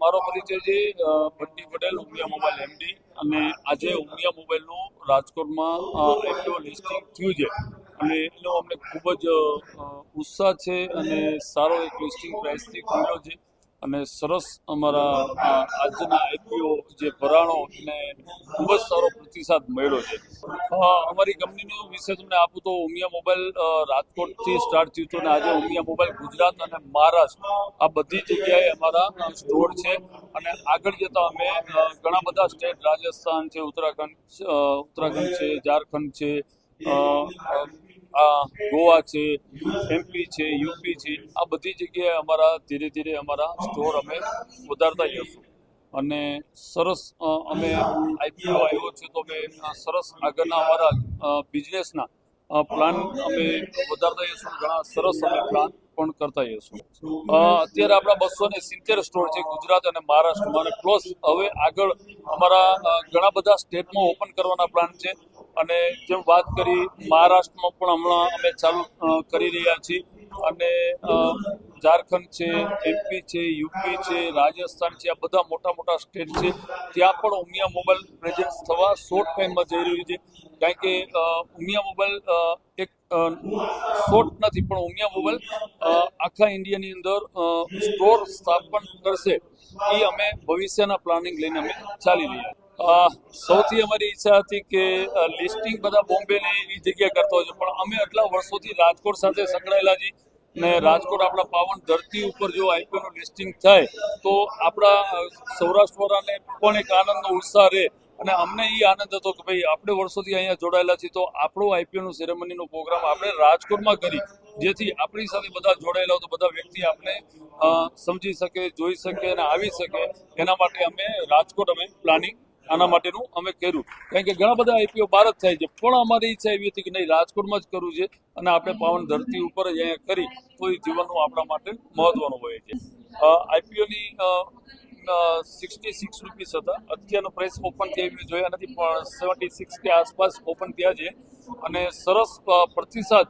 મારો પરિચય છે ભટ્ટી પટેલ, ઉમિયા મોબાઈલ એમડી અને આજે ઉમિયા મોબાઈલનું રાજકોટમાં એક્ટિવ લિસ્ટિંગ થયું છે. અને એનો અમને ખૂબ જ ઉત્સાહ છે અને સારો એક લિસ્ટિંગ પ્રાઇસથી ખુલ્યો છે. અને સરસ અમારા આજના આઈપીઓ જે ભરાણો એને ખૂબ જ સારો પ્રતિસાદ મળ્યો છે. અમારી કંપનીનું વિશે તમને આપું તો ઉમિયા મોબાઈલ રાજકોટથી સ્ટાર્ટ થયું હતું અને આજે ઉમિયા મોબાઈલ ગુજરાત અને મહારાષ્ટ્ર, આ બધી જગ્યાએ અમારા સ્ટોર છે. અને આગળ જતા અમે ઘણા બધા સ્ટેટ, રાજસ્થાન છે, ઉત્તરાખંડ ઉત્તરાખંડ છે, ઝારખંડ છે આ ગોવા છે એમપી છે યુપી છે, આ બધી જગ્યાએ અમારા ધીરે ધીરે અમારા સ્ટોર અમે વધારતા જઈશું. અને સરસ અમે આઈપીઓ આવ્યો છે તો અમે સરસ આગળના અમારા બિઝનેસના પ્લાન અમે વધારતા જઈશું. ઘણા સરસ અમે પ્લાન પણ કરતા જઈશું. અત્યારે આપણા બસો ને સિત્તેર સ્ટોર છે ગુજરાત અને મહારાષ્ટ્રમાં અને પ્લસ હવે આગળ અમારા ઘણા બધા સ્ટેટમાં ઓપન કરવાના પ્લાન છે. અને જેમ વાત કરી મહારાષ્ટ્રમાં પણ હમણાં અમે ચાલુ કરી રહ્યા છીએ. અને ઝારખંડ છે એમપી છે યુપી છે, રાજસ્થાન છે, આ બધા મોટા મોટા સ્ટેટ છે. ત્યાં પણ ઉમિયા મોબાઈલ પ્રેઝન્સ થવા શોર્ટ ટાઈમમાં જઈ રહ્યું છે. કારણ કે ઉમિયા મોબાઈલ એક શોર્ટ નથી, પણ ઉમિયા મોબાઈલ આખા ઇન્ડિયાની અંદર સ્ટોર સ્થાપન કરશે. એ અમે ભવિષ્યના પ્લાનિંગ લઈને અમે ચાલી રહ્યા. સૌથી અમારી ઈચ્છા હતી કે લિસ્ટિંગ બધા બોમ્બે ને એવી જગ્યા કરતો હોય છે. પણ અમે આટલા વર્ષોથી રાજકોટ સાથે સંકળાયેલા છીએ. ને રાજકોટ આપણા પાવન ધરતી ઉપર જો આઈપીઓ નું લિસ્ટિંગ થાય, તો આપણા સૌરાષ્ટ્રવાળાને પણ એક આનંદનો ઉત્સાહ રહે. અને અમને એ આનંદ હતો કે ભાઈ, આપણે વર્ષોથી અહીંયા જોડાયેલા છીએ, તો આપણો આઈપીઓ નું સેરેમનીનો પ્રોગ્રામ આપણે રાજકોટમાં કરી, જેથી આપણી સાથે બધા જોડાયેલા તો બધા વ્યક્તિ આપણે સમજી શકે, જોઈ શકે અને આવી શકે. એના માટે અમે રાજકોટ અમે પ્લાનિંગ આના માટેનું અમે કર્યું. કારણ કે ઘણા બધા આઈપીઓ બહાર જ થાય છે. પણ અમારી ઈચ્છા એવી હતી કે નહીં, રાજકોટમાં જ કરવું છે અને આપણે પાવન ધરતી ઉપર જ અહીંયા કરી તો એ જીવનનું આપણા માટે મહત્વનું હોય છે. આઈપીઓની સિક્સટી સિક્સ રૂપીસ હતા. અત્યારનો પ્રાઇસ ઓપન થયા જોયા નથી, પણ સેવન્ટી સિક્સ કે આસપાસ ઓપન થયા છે. અને સરસ પ્રતિસાદ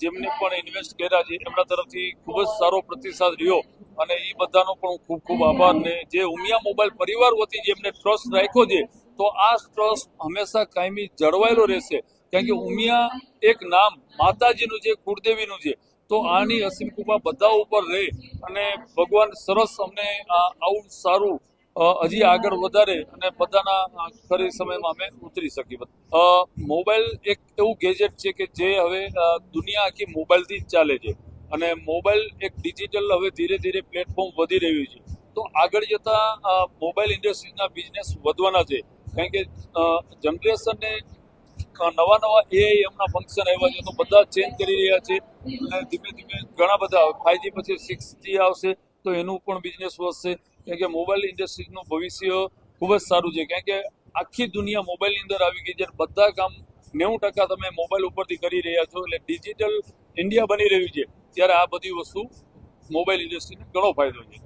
જેમને પણ ઇન્વેસ્ટ કર્યા છે, એમના તરફથી ખૂબ જ સારો પ્રતિસાદ રહ્યો. અને એ બધાનો પણ ખૂબ ખૂબ આભાર ને જે ઉમિયા મોબાઈલ પરિવાર વતી જેમને ટ્રસ્ટ રાખ્યો છે, તો આ ટ્રસ્ટ હંમેશા કાયમી જળવાયેલો રહેશે. કારણ કે ઉમિયા એક નામ, માતાજીનું છે, કુળદેવીનું છે, તો આની અસીમ કૃપા બધા ઉપર રહે અને ભગવાન સરસ અમને આવું સારું હજી આગળ વધારે અને બધાના ખરી સમયમાં અમે ઉતરી શકીએ. મોબાઈલ એક એવું ગેજેટ છે કે જે હવે દુનિયા આખી મોબાઈલથી જ ચાલે છે. અને મોબાઈલ એક ડિજિટલ હવે ધીરે ધીરે પ્લેટફોર્મ વધી રહ્યું છે. તો આગળ જતા મોબાઈલ ઇન્ડસ્ટ્રીના બિઝનેસ વધવાના છે. કારણ કે જનરેશનને નવા નવા એઆઈ એમના ફંક્શન આવ્યા છે, તો બધા ચેન્જ કરી રહ્યા છે. અને ધીમે ધીમે ઘણા બધા ફાઈવજી પછી સિક્સ જી આવશે, તો એનું પણ બિઝનેસ વધશે. કારણ કે મોબાઈલ ઇન્ડસ્ટ્રીનું ભવિષ્ય ખૂબ જ સારું છે. કારણ કે આખી દુનિયા મોબાઈલની અંદર આવી ગઈ છે. બધા કામ નેવું ટકા તમે મોબાઈલ ઉપરથી કરી રહ્યા છો. એટલે ડિજિટલ ઇન્ડિયા બની રહ્યું છે. ત્યારે આ બધી વસ્તુ મોબાઈલ ઇન્ડસ્ટ્રીને ઘણો ફાયદો છે.